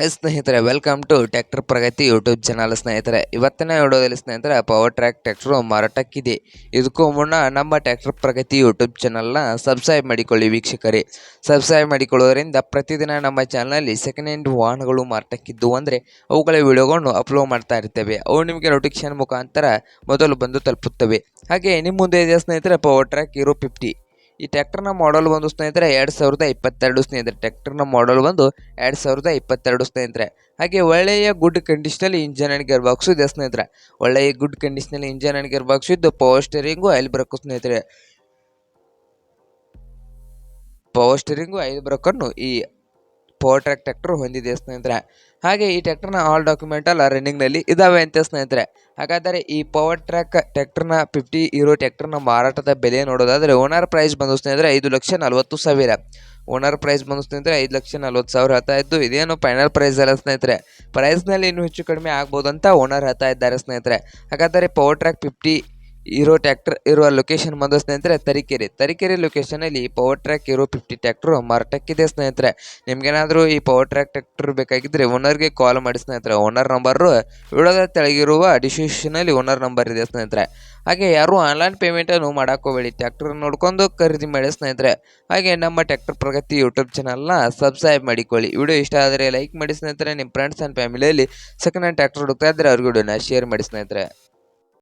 High ಸ್ನೇಹಿತರೆ welcome to tractor Pragati YouTube channel ಸ್ನೇಹಿತರೆ. ಇವತ್ತಿನ ವಿಡಿಯೋದಲ್ಲಿ, ಸ್ನೇಹಿತರೆ ಪವರ್ ಟ್ರ್ಯಾಕ್ ಟ್ಯಾಕ್ಟ್ರು ಮಾರಾಟಕ್ಕಿದೆ. ಇದಕ್ಕೂ ಮುನ್ನ ನಮ್ಮ ಟ್ರ್ಯಾಕ್ಟರ್ ಪ್ರಗತಿ ಯೂಟ್ಯೂಬ್ ಚಾನಲ್ನ ಸಬ್ಸ್ಕ್ರೈಬ್ ಮಾಡಿಕೊಳ್ಳಿ ವೀಕ್ಷಕರೇ. ಸಬ್ಸ್ಕ್ರೈಬ್ ಮಾಡಿಕೊಳ್ಳೋದ್ರಿಂದ ಪ್ರತಿದಿನ ನಮ್ಮ ಚಾನಲಲ್ಲಿ ಸೆಕೆಂಡ್ ಹ್ಯಾಂಡ್ ವಾಹನಗಳು ಮಾರಾಟಕ್ಕಿದ್ದು ಅಂದರೆ ಅವುಗಳ ವಿಡಿಯೋಗಳನ್ನು ಅಪ್ಲೋಡ್ ಮಾಡ್ತಾ ಇರ್ತೇವೆ. ಅವು ನಿಮಗೆ ನೋಟಿಫಿಕೇಶನ್ ಮುಖಾಂತರ ಮೊದಲು ಬಂದು ತಲುಪುತ್ತವೆ. ಹಾಗೆ ನಿಮ್ಮ ಮುಂದೆ ಇದೆ ಸ್ನೇಹಿತರೆ? ಪವರ್ ಟ್ರ್ಯಾಕ್ ಇರೋ ಫಿಫ್ಟಿ ಈ ಟ್ಯಾಕ್ಟರ್ನ ಮಾಡಲ್ ಬಂದು ಸ್ನೇಹಿತರೆ ಎರಡು ಸಾವಿರದ ಇಪ್ಪತ್ತೆರಡು ಸ್ನೇಹಿತರೆ. ಟ್ಯಾಕ್ಟರ್ನ ಮಾಡಲ್ ಬಂದು ಎರಡು ಸಾವಿರದ ಇಪ್ಪತ್ತೆರಡು ಸ್ನೇಹಿತರೆ. ಹಾಗೆ ಒಳ್ಳೆಯ ಗುಡ್ ಕಂಡೀಷನಲ್ಲಿ ಇಂಜನ್ ಆ್ಯಂಡ್ ಗೇರ್ ಬಾಕ್ಸು ಇದೆ ಸ್ನೇಹಿತರೆ. ಒಳ್ಳೆಯ ಗುಡ್ ಕಂಡೀಷನಲ್ಲಿ ಇಂಜನ್ ಆ್ಯಂಡ್ ಗೇರ್ ಬಾಕ್ಸ್ ಇದ್ದು ಪವರ್ ಸ್ಟೇರಿಂಗು ಐಲ್ ಬ್ರೇಕು ಸ್ನೇಹಿತರೆ. ಪವರ್ ಸ್ಟೇರಿಂಗು ಐಲ್ ಬ್ರಕನ್ನು ಈ ಪವರ್ ಟ್ರ್ಯಾಕ್ ಟ್ರ್ಯಾಕ್ಟರ್ ಹೊಂದಿದೆ ಸ್ನೇಹಿತರೆ. ಹಾಗೆ ಈ ಟ್ರ್ಯಾಕ್ಟರ್ನ ಆಲ್ ಡಾಕ್ಯುಮೆಂಟ್ ಎಲ್ಲ ರನ್ನಿಂಗ್ನಲ್ಲಿ ಇದಾವೆ ಅಂತ ಸ್ನೇಹಿತರೆ. ಹಾಗಾದರೆ ಈ ಪವರ್ ಟ್ರ್ಯಾಕ್ ಟ್ರ್ಯಾಕ್ಟರ್ನ ಫಿಫ್ಟಿ ಇರೋ ಟ್ರ್ಯಾಕ್ಟರ್ನ ಮಾರಾಟದ ಬೆಲೆ ನೋಡೋದಾದರೆ ಓನರ್ ಪ್ರೈಸ್ ಬಂದು ಸ್ನೇಹಿತರೆ ಐದು ಲಕ್ಷ ನಲವತ್ತು ಸಾವಿರ. ಓನರ್ ಪ್ರೈಸ್ ಬಂದು ಸ್ನೇಹಿತರೆ ಐದು ಲಕ್ಷ ನಲ್ವತ್ತು ಸಾವಿರ ಹೇಳ್ತಾ ಇದ್ದು ಇದೇನು ಫೈನಲ್ ಪ್ರೈಸ್ ಅಲ್ಲ ಸ್ನೇಹಿತರೆ. ಪ್ರೈಸ್ನಲ್ಲಿ ಇನ್ನೂ ಹೆಚ್ಚು ಕಡಿಮೆ ಆಗ್ಬೋದು ಅಂತ ಓನರ್ ಹೇಳ್ತಾ ಇದ್ದಾರೆ ಸ್ನೇಹಿತರೆ. ಹಾಗಾದರೆ ಪವರ್ ಟ್ರ್ಯಾಕ್ ಫಿಫ್ಟಿ ಇರೋ ಟ್ರ್ಯಾಕ್ಟರ್, ಇರುವ ಲೊಕೇಶನ್ ಬಂದು ಸ್ನೇಹಿತರೆ, ತರೀಕೆರೆ. ತರೀಕೆರೆ ಲೊಕೇಶನಲ್ಲಿ ಪವರ್ ಟ್ರ್ಯಾಕ್ ಇರೋ ಫಿಫ್ಟಿ ಟ್ಯಾಕ್ಟ್ರು ಮಾರಾಟಕ್ಕಿದೆ ಸ್ನೇಹಿತರೆ. ನಿಮ್ಗೇನಾದರೂ ಈ ಪವರ್ ಟ್ರ್ಯಾಕ್ ಟ್ರ್ಯಾಕ್ಟರ್ ಬೇಕಾಗಿದ್ದರೆ ಓನರ್ಗೆ ಕಾಲ್ ಮಾಡಿ ಸ್ನೇಹಿತರೆ. ಓನರ್ ನಂಬರು ವಿಳೋದ ತೆಳಗಿರುವ ಡಿಸ್ಕ್ರಿಪ್ಷನಲ್ಲಿ ಓನರ್ ನಂಬರ್ ಇದೆ ಸ್ನೇಹಿತರೆ. ಹಾಗೆ ಯಾರು ಆನ್ಲೈನ್ ಪೇಮೆಂಟನ್ನು ಮಾಡೋಕ್ಕೋಬೇಡಿ ಟ್ಯಾಕ್ಟರ್ ನೋಡ್ಕೊಂಡು ಖರೀದಿ ಮಾಡಿ ಸ್ನೇಹಿತರೆ. ಹಾಗೆ ನಮ್ಮ ಟ್ಯಾಕ್ಟರ್ ಪ್ರಗತಿ ಯೂಟ್ಯೂಬ್ ಚಾನಲ್ನ ಸಬ್ಸ್ಕ್ರೈಬ್ ಮಾಡಿಕೊಳ್ಳಿ. ವಿಡಿಯೋ ಇಷ್ಟ ಆದರೆ ಲೈಕ್ ಮಾಡಿ ಸ್ನೇಹಿತರೆ. ನಿಮ್ಮ ಫ್ರೆಂಡ್ಸ್ ಆ್ಯಂಡ್ ಫ್ಯಾಮಿಲಿಯಲ್ಲಿ ಸೆಕೆಂಡ್ ಹ್ಯಾಂಡ್ ಟ್ಯಾಕ್ಟರ್ ಹುಡುಕ್ತಾ ಇದ್ದರೆ ಅವ್ರಿಗೆ ವಿಡಿಯೋನ ಶೇರ್ ಮಾಡಿ ಸ್ನೇಹಿತರೆ.